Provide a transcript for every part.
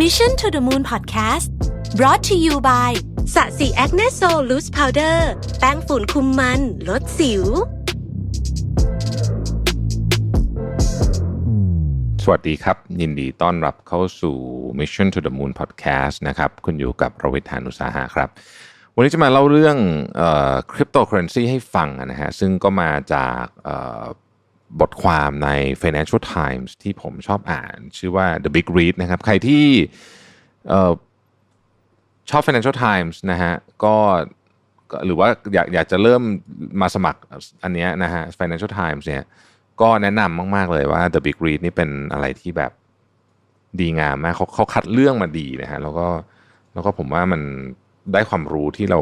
Mission to the Moon Podcast brought to you by สะสีแอคเนโซลูสพาวเดอร์แป้งฝุ่นคุมมัน ลดสิว สวัสดีครับ ยินดีต้อนรับเข้าสู่ Mission to the Moon Podcast นะครับ คุณอยู่กับรวิทยานุสาหะครับ วันนี้จะมาเล่าเรื่องคริปโตเคอเรนซีให้ฟังนะฮะ ซึ่งก็มาจาก บทความใน Financial Times ที่ผมชอบอ่านชื่อว่า The Big Read นะครับ ใครที่อชอบ Financial Times นะฮะก็หรือว่าอยากอยากจะเริ่มมาสมัครอันเนี้ยนะฮะ Financial Times เนี่ยก็แนะนำมาก ๆ เลยว่า The Big Read นี่เป็นอะไรที่แบบดีงามมากเขาเขาคัดเรื่องมาดีนะฮะแล้วก็แล้วก็ผมว่ามันได้ความรู้ที่เรา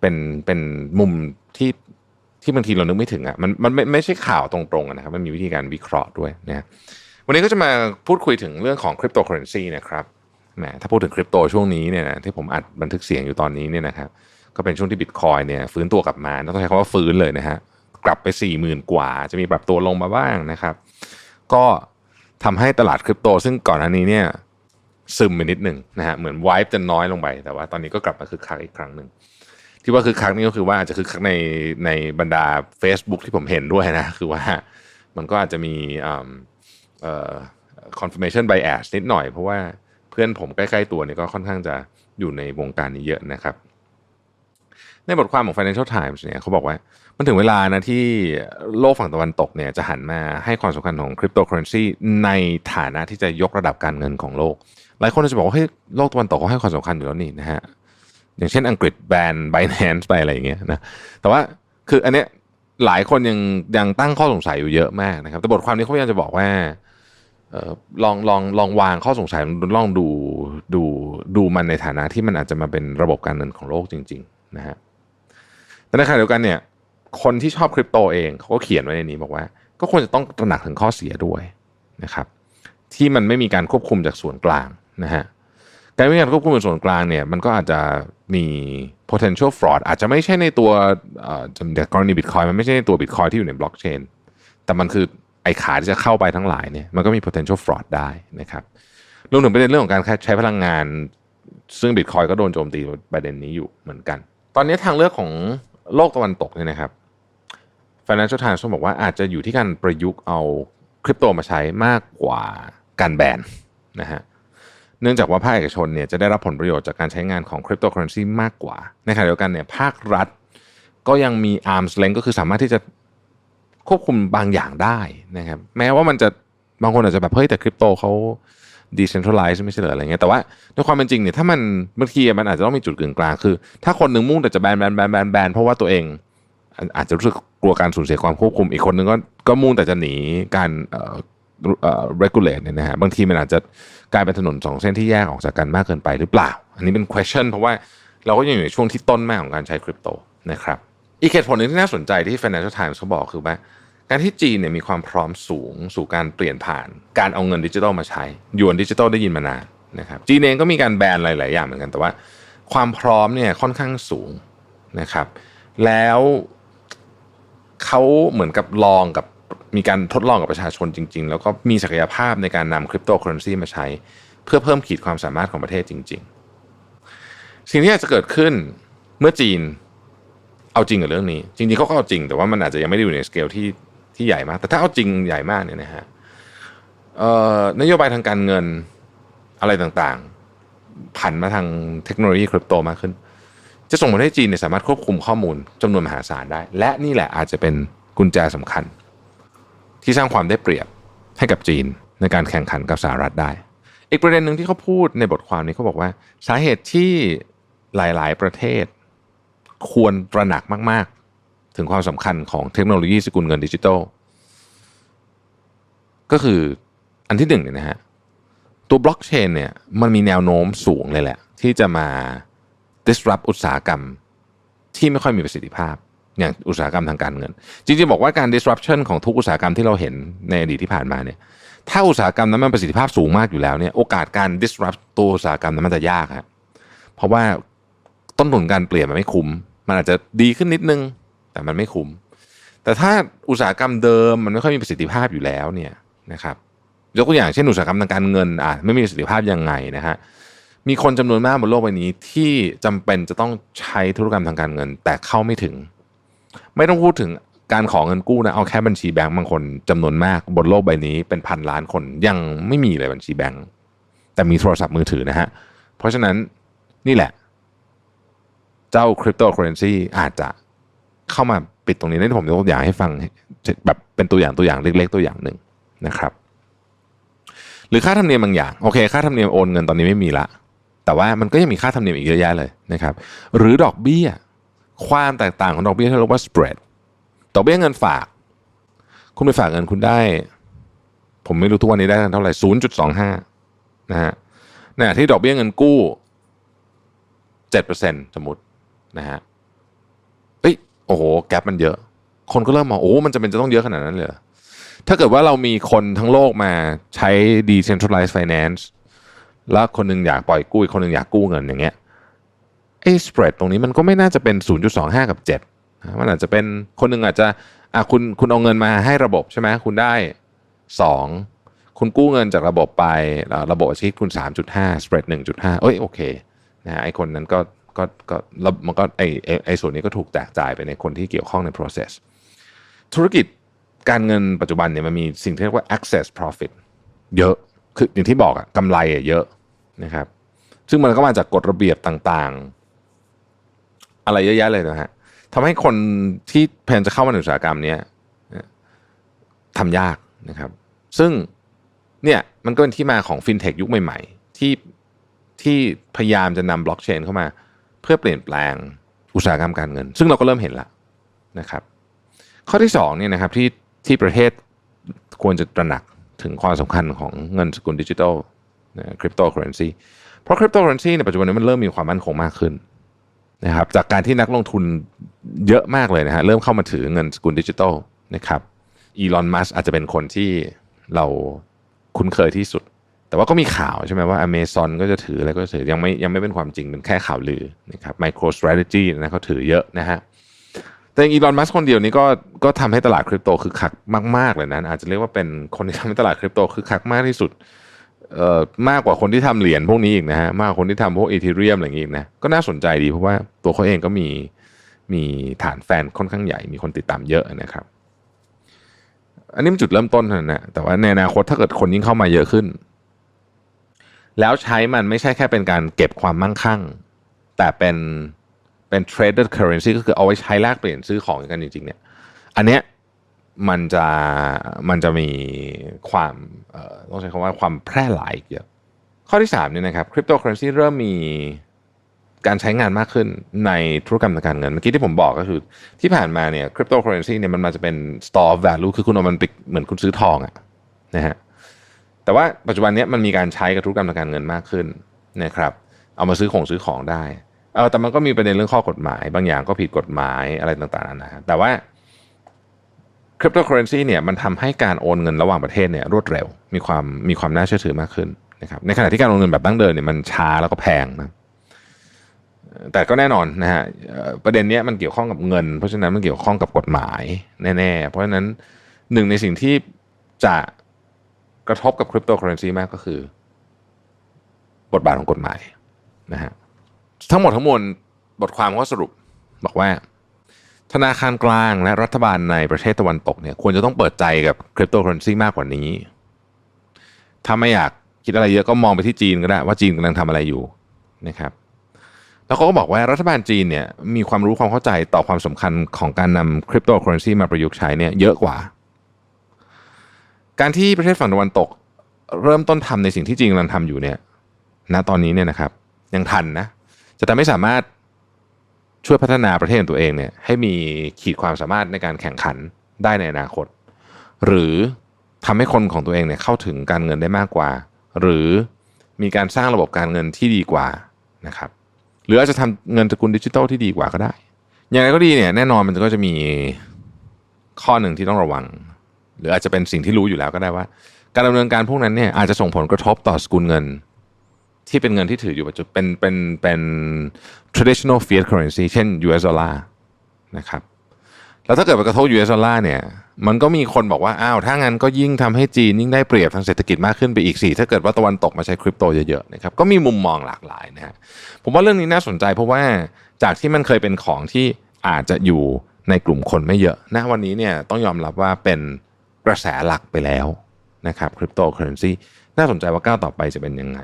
เป็นเป็นมุมที่ ที่บางทีเรานึกไม่ถึงอะมันมันไม่ไม่ใช่ข่าวตรงๆนะครับมันมีวิธีการวิเคราะห์ด้วยนะวันนี้ก็จะมาพูดคุยถึงเรื่องของคริปโตเคอเรนซีนะครับแหมถ้าพูดถึงคริปโตช่วงนี้เนี่ยนะที่ผมอัดบันทึกเสียงอยู่ตอนนี้เนี่ยนะครับก็เป็นช่วงที่บิตคอยเนี่ยฟื้นตัวกลับมาต้องใช้คำว่าฟื้นเลยนะฮะกลับไป4ี่หมื่นกว่า จะมีปรับตัวลงมาบ้างนะครับ ก็ทำให้ตลาดคริปโต ซึ่งก่อนหน้านี้เนี่ยซึมไปนิดหนึ่งนะฮะเหมือนไวายจะน้อยลงไป แต่ว่าตอนนี้ก็กลับมาคึกคักอีกครั้งหนึ่ง ที่ว่าคึกคักนี่ก็คือว่าอาจจะคึกคักในในบรรดา Facebook ที่ผมเห็นด้วยนะ คือว่ามันก็อาจจะมีอ่าเอ่อ confirmation bias นิดหน่อย เพราะว่าเพื่อนผมใกล้ ๆ ตัวเนี่ยก็ค่อนข้างจะอยู่ในวงการนี้เยอะนะครับ ในบทความของ Financial Times เนี่ยเขาบอกว่ามันถึงเวลานะที่โลกฝั่งตะวันตกเนี่ยจะหันมาให้ความสำคัญของคริปโตเคอเรนซีในฐานะที่จะยกระดับการเงินของโลก หลายคนจะบอกว่าเฮ้ยโลกตะวันตกเขาให้ความสำคัญอยู่แล้วนี่นะฮะ อย่างเช่นอังกฤษแบน Binance ไปอะไรอย่างเงี้ยนะแต่ว่าคืออันเนี้ยหลายคนยังยังตั้งข้อสงสัยอยู่เยอะมากนะครับแต่บทความนี้เขาพยายามจะบอกว่าเออลองลองลองวางข้อสงสัยลองดูดูดูมันในฐานะที่มันอาจจะมาเป็นระบบการเงินของโลกจริง ๆ นะฮะแต่ในขณะเดียวกันเนี่ย คนที่ชอบคริปโตเองเขาก็เขียนไว้ในนี้บอกว่า ก็ควรจะต้องตระหนักถึงข้อเสียด้วยนะครับ ที่มันไม่มีการควบคุมจากส่วนกลางนะฮะการไม่มีการควบคุมจากส่วนกลางเนี่ย มันก็อาจจะ มี potential fraud อาจจะไม่ใช่ในตัวจากกรณีบิตคอยมันไม่ใช่ในตัวบิตคอยที่อยู่ในบล็อกเชนแต่มันคือไอ้ขาที่จะเข้าไปทั้งหลายเนี่ยมันก็มี potential fraud ได้นะครับรวมถึงประเด็นเรื่องของการใช้พลังงาน ซึ่งบิตคอยก็โดนโจมตีประเด็นนี้อยู่เหมือนกัน ตอนนี้ทางเลือกของโลกตะวันตกเนี่ยนะครับ Financial Times บอกว่าอาจจะอยู่ที่การประยุกต์เอาคริปโตมาใช้มากกว่าการแบนนะฮะ เนื่องจากว่าภาคเอกชนเนี่ยจะได้รับผลประโยชน์จากการใช้งานของคริปโตเคอเรนซีมากกว่า ในขณะเดียวกันเนี่ยภาครัฐ ก็ยังมี arms length ก็คือสามารถที่จะควบคุมบางอย่างได้นะครับแม้ว่ามันจะบางคนอาจจะแบบเฮ้ยแต่คริปโตเขา decentralize ไม่ใช่เหรออะไรเงี้ยแต่ว่าในความเป็นจริงเนี่ยถ้ามันบางทีมันอาจจะต้องมีจุดกึ่งกลางคือ ถ้าคนหนึ่งมุ่งแต่จะแบนแบนแบนแบนแบนเพราะว่าตัวเอง อาจจะรู้สึกกลัวการสูญเสียความควบคุมอีกคนนึงก็ก็มุ่งแต่จะหนีการ regulate เนี่ยนะฮะบางทีมันอาจจะกลายเป็นถนนสองเส้นที่แยกออกจากกันมากเกินไปหรือเปล่า อันนี้เป็น question เพราะว่าเราก็ยังอยู่ในช่วงที่ต้นแม่ของการใช้คริปโตนะครับอีกเหตุผลหนึ่งที่น่าสนใจที่ Financial Times เขาบอกคือว่าการที่จีนเนี่ยมีความพร้อมสูงสู่การเปลี่ยนผ่าน การเอาเงินดิจิทัลมาใช้หยวนดิจิทัลได้ยินมานานนะครับจีนเองก็มีการแบนหลาย ๆ อย่างเหมือนกันแต่ว่า ความพร้อมเนี่ยค่อนข้างสูงนะครับ แล้วเขาเหมือนกับลองกับ มีการทดลองกับประชาชนจริง ๆ แล้วก็มีศักยภาพในการนำคริปโตเคอเรนซีมาใช้ เพื่อเพิ่มขีดความสามารถของประเทศจริง ๆ สิ่งที่อาจจะเกิดขึ้นเมื่อจีนเอาจริงกับเรื่องนี้ จริงๆเขาก็เอาจริง แต่ว่ามันอาจจะยังไม่ได้อยู่ในสเกลที่ที่ใหญ่มาก แต่ถ้าเอาจริงใหญ่มากเนี่ยนะฮะนโยบายทางการเงินอะไรต่างๆ ผันมาทางเทคโนโลยีคริปโตมากขึ้น จะส่งผลให้จีนสามารถควบคุมข้อมูลจำนวนมหาศาลได้ และนี่แหละอาจจะเป็นกุญแจสำคัญ ที่สร้างความได้เปรียบให้กับจีนในการแข่งขันกับสหรัฐได้ อีกประเด็นหนึ่งที่เขาพูดในบทความนี้เขาบอกว่า สาเหตุที่หลาย ๆ ประเทศ ควรตระหนักมาก ๆ ถึงความสำคัญของเทคโนโลยีสกุลเงินดิจิทัลก็คืออันที่หนึ่งเนี่ยนะฮะตัวบล็อกเชนเนี่ยมันมีแนวโน้มสูงเลยแหละ ที่จะมา disrupt อุตสาหกรรมที่ไม่ค่อยมีประสิทธิภาพ อย่างอุตสาหกรรมทางการเงิน จริงๆบอกว่าการ disruption ของทุกอุตสาหกรรมที่เราเห็นในอดีตที่ผ่านมาเนี่ยถ้าอุตสาหกรรมนั้นมันประสิทธิภาพสูงมากอยู่แล้วเนี่ยโอกาสการ disrupt ตัวอุตสาหกรรมนั้นมันจะยากครับเพราะว่าต้นทุนการเปลี่ยนมันไม่คุ้ม มันอาจจะดีขึ้นนิดนึง แต่มันไม่คุ้ม แต่ถ้าอุตสาหกรรมเดิมมันไม่ค่อยมีประสิทธิภาพอยู่แล้วเนี่ยนะครับยกตัวอย่างเช่นอุตสาหกรรมทางการเงินอะไม่มีประสิทธิภาพยังไงนะฮะมีคนจำนวนมากบนโลกใบนี้ที่จำเป็นจะต้องใช้ธุรกรรมทางการเงิน แต่เข้าไม่ถึง ไม่ต้องพูดถึงการขอเงินกู้นะเอาแค่บัญชีแบงก์บางคนจำนวนมากบนโลกใบนี้เป็นพันล้านคนยังไม่มีเลยบัญชีแบงก์แต่มีโทรศัพท์มือถือนะฮะ เพราะฉะนั้นนี่แหละ เจ้าคริปโตเคอเรนซีอาจจะเข้ามาปิดตรงนี้นี่ผมยกตัวอย่างให้ฟังแบบเป็นตัวอย่างตัวอย่างเล็ก ๆ ตัวอย่างหนึ่งนะครับ หรือค่าธรรมเนียมบางอย่างโอเค ค่าธรรมเนียมโอนเงินตอนนี้ไม่มีละแต่ว่ามันก็ยังมีค่าธรรมเนียมอีกเยอะแยะเลยนะครับ หรือดอกเบี้ย ความแตกต่างของดอกเบี้ยที่เรียกว่า spread ดอกเบี้ยเงินฝาก คุณไปฝากเงินคุณได้ ผมไม่รู้ทุกวันนี้ได้เท่าไหร่ศูนย์จุดสองห้านะฮะนขณะที่ดอกเบี้ยเงินกู้เจ็ดเปอร์เซ็นสมมตินะฮะเอ้ยโอ้โห แกลบมันเยอะ คนก็เริ่มมองโอ้มันจะเป็นจะต้องเยอะขนาดนั้นเลยเหรอถ้าเกิดว่าเรามีคนทั้งโลกมาใช้ decentralized finance แล้วคนหนึงอยากปล่อยกู้อีกคนหนึงอยากกู้เงินอย่างเงี้ย ไอ้ spread ตรงนี้มันก็ไม่น่าจะเป็น 0.25 กับ7นะมันอาจจะเป็นคนหนึ่งอาจจะอะคุณคุณเอาเงินมาให้ระบบใช่ไหมคุณได้ 2 คุณกู้เงินจากระบบไประบบอาชีพคุณ 3.5 spread 1.5 เอ้ยโอเคนะฮะไอ้คนนั้นก็ก็ก็มันก็ไอไอ้ไอ้ส่วนนี้ก็ถูกแตกจ่ายไปในคนที่เกี่ยวข้องใน process ธุรกิจการเงินปัจจุบันเนี่ยมันมีสิ่งที่เรียกว่า access profit เยอะ คืออย่างที่บอกอะกำไรอะเยอะนะครับ ซึ่งมันก็มาจากกฎระเบียบต่างๆ อะไรเยอะแยะเลยนะฮะทำให้คนที่แพนจะเข้ามาในอุตสาหกรรมนี้ทำยากนะครับ ซึ่งเนี่ยมันก็เป็นที่มาของฟินเทคยุคใหม่ ๆ ที่ที่พยายามจะนำบล็อกเชนเข้ามา เพื่อเปลี่ยนแปลงอุตสาหกรรมการเงิน ซึ่งเราก็เริ่มเห็นแล้วนะครับ ข้อที่สองเนี่ยนะครับที่ที่ประเทศควรจะตระหนักถึงความสำคัญของเงินสกุลดิจิทัลคริปโตเคอเรนซีเพราะคริปโตเคอเรนซีในปัจจุบันนี้มันเริ่มมีความมั่นคงมากขึ้น นะครับจากการที่นักลงทุนเยอะมากเลยนะฮะเริ่มเข้ามาถือเงินสกุลดิจิทัลนะครับอีลอนมัสอาจจะเป็นคนที่เราคุ้นเคยที่สุด แต่ว่าก็มีข่าวใช่ไหมว่า Amazon ก็จะถืออะไรก็จะถือยังไม่ยังไม่เป็นความจริงเป็นแค่ข่าวลือนะครับ MicroStrategy นะเขาถือเยอะนะฮะแต่อีลอนมัสคนเดียวนี้ก็ก็ทำให้ตลาดคริปโตคึกคักมาก ๆ เลยนะอาจจะเรียกว่าเป็นคนที่ทำให้ตลาดคริปโตคึกคักมากที่สุด เอ่อมากกว่าคนที่ทำเหรียญพวกนี้อีกนะฮะมากกว่าคนที่ทำพวกอีเทเรียมอะไรอย่างงี้นะก็น่าสนใจดีเพราะว่าตัวเขาเองก็มีมีฐานแฟนค่อนข้างใหญ่มีคนติดตามเยอะนะครับ อันนี้มันจุดเริ่มต้นนะแต่ว่าในอนาคตถ้าเกิดคนยิ่งเข้ามาเยอะขึ้น แล้วใช้มันไม่ใช่แค่เป็นการเก็บความมั่งคั่ง แต่เป็นเป็น traded currency ก็คือเอาไว้ใช้แลกเปลี่ยนซื้อของกันจริงๆเนี่ยอันเนี้ย มันจะมันจะมีความต้องใช้คำว่าความแพร่หลายเยอะข้อที่3เนี่ยนะครับ cryptocurrency เริ่มมีการใช้งานมากขึ้นในธุรกรรมทางการเงิน เมื่อกี้ที่ผมบอกก็คือ ที่ผ่านมาเนี่ย cryptocurrency เนี่ยมันมาจะเป็น store of value คือคุณเอามันไปเหมือนคุณซื้อทองอะนะฮะแต่ว่าปัจจุบันนี้มันมีการใช้กับธุรกรรมทางการเงินมากขึ้นนะครับเอามาซื้อของซื้อของได้เออแต่มันก็มีประเด็นเรื่องข้อกฎหมาย บางอย่างก็ผิดกฎหมายอะไรต่างๆนานาแต่ว่า คริปโตเคอเรนซีเนี่ยมันทำให้การโอนเงินระหว่างประเทศเนี่ยรวดเร็ว มีความมีความน่าเชื่อถือมากขึ้นนะครับในขณะที่การโอนเงินแบบดั้งเดิมเนี่ยมันช้าแล้วก็แพงนะแต่ก็แน่นอนนะฮะประเด็นเนี้ยมันเกี่ยวข้องกับเงิน เพราะฉะนั้นมันเกี่ยวข้องกับกฎหมายแน่ๆ เพราะฉะนั้นหนึ่งในสิ่งที่จะกระทบกับคริปโตเคอเรนซีมากก็คือ บทบาทของกฎหมายนะฮะทั้งหมดทั้งมวลบทความก็สรุปบอกว่า ธนาคารกลางและรัฐบาลในประเทศตะวันตกเนี่ยควรจะต้องเปิดใจกับคริปโตเคอเรนซีมากกว่านี้ ถ้าไม่อยากคิดอะไรเยอะก็มองไปที่จีนก็ได้ว่าจีนกำลังทำอะไรอยู่นะครับแล้วเขาก็บอกว่ารัฐบาลจีนเนี่ยมีความรู้ความเข้าใจต่อความสำคัญของการนำคริปโตเคอเรนซีมาประยุกต์ใช้เนี่ยเยอะกว่า การที่ประเทศฝั่งตะวันตก เริ่มต้นทำในสิ่งที่จีนกำลังทำอยู่เนี่ยณตอนนี้เนี่ยนะครับยังทันนะจะทำให้สามารถ ช่วยพัฒนาประเทศของตัวเองเนี่ยให้มีขีดความสามารถในการแข่งขันได้ในอนาคต หรือทำให้คนของตัวเองเนี่ยเข้าถึงการเงินได้มากกว่า หรือมีการสร้างระบบการเงินที่ดีกว่านะครับหรืออาจจะทำเงินสกุลดิจิทัลที่ดีกว่าก็ได้ อย่างไรก็ดีเนี่ยแน่นอนมันก็จะมีข้อหนึ่งที่ต้องระวัง หรืออาจจะเป็นสิ่งที่รู้อยู่แล้วก็ได้ว่า การดำเนินการพวกนั้นเนี่ยอาจจะส่งผลกระทบต่อสกุลเงิน ที่เป็นเงินที่ถืออยู่ปัจจุบันเป็นเป็นเป็น traditional fiat currency เช่น US dollar นะครับแล้วถ้าเกิดไปกระทบ US ดอลลาร์เนี่ยมันก็มีคนบอกว่าอ้าวถ้างั้นก็ยิ่งทำให้จีนยิ่งได้เปรียบทางเศรษฐกิจมากขึ้นไปอีกสี่ถ้าเกิดว่าตะวันตกมาใช้คริปโตเยอะๆนะครับก็มีมุมมองหลากหลายนะฮะผมว่าเรื่องนี้น่าสนใจเพราะว่าจากที่มันเคยเป็นของที่อาจจะอยู่ในกลุ่มคนไม่เยอะณวันนี้เนี่ยต้องยอมรับว่าเป็นกระแสหลักไปแล้วนะครับคริปโตเคอเรนซีน่าสนใจว่าก้าวต่อไปจะเป็นยังไง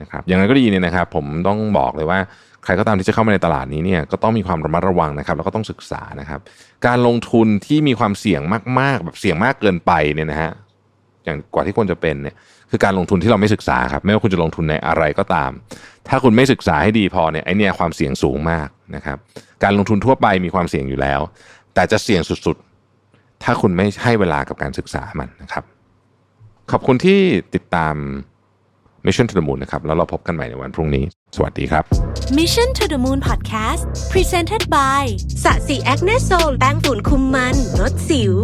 นะครับอย่างไรก็ดีเนี่ยนะครับผมต้องบอกเลยว่าใครก็ตามที่จะเข้ามาในตลาดนี้เนี่ยก็ต้องมีความระมัดระวังนะครับ แล้วก็ต้องศึกษานะครับ การลงทุนที่มีความเสี่ยงมาก ๆ แบบเสี่ยงมากเกินไปเนี่ยนะฮะอย่างกว่าที่ควรจะเป็นเนี่ยคือการลงทุนที่เราไม่ศึกษาครับไม่ว่าคุณจะลงทุนในอะไรก็ตาม ถ้าคุณไม่ศึกษาให้ดีพอเนี่ยไอเนี่ยความเสี่ยงสูงมากนะครับ การลงทุนทั่วไปมีความเสี่ยงอยู่แล้ว แต่จะเสี่ยงสุดๆ ถ้าคุณไม่ให้เวลากับการศึกษามันนะครับ ขอบคุณที่ติดตาม Mission to the Moon นะครับแล้วเราพบกันใหม่ในวันพรุ่งนี้ สวัสดีครับ Mission to the Moon Podcast Presented by สะสีแอคเนโซลแป้งฝุ่นคุมมันลดสิว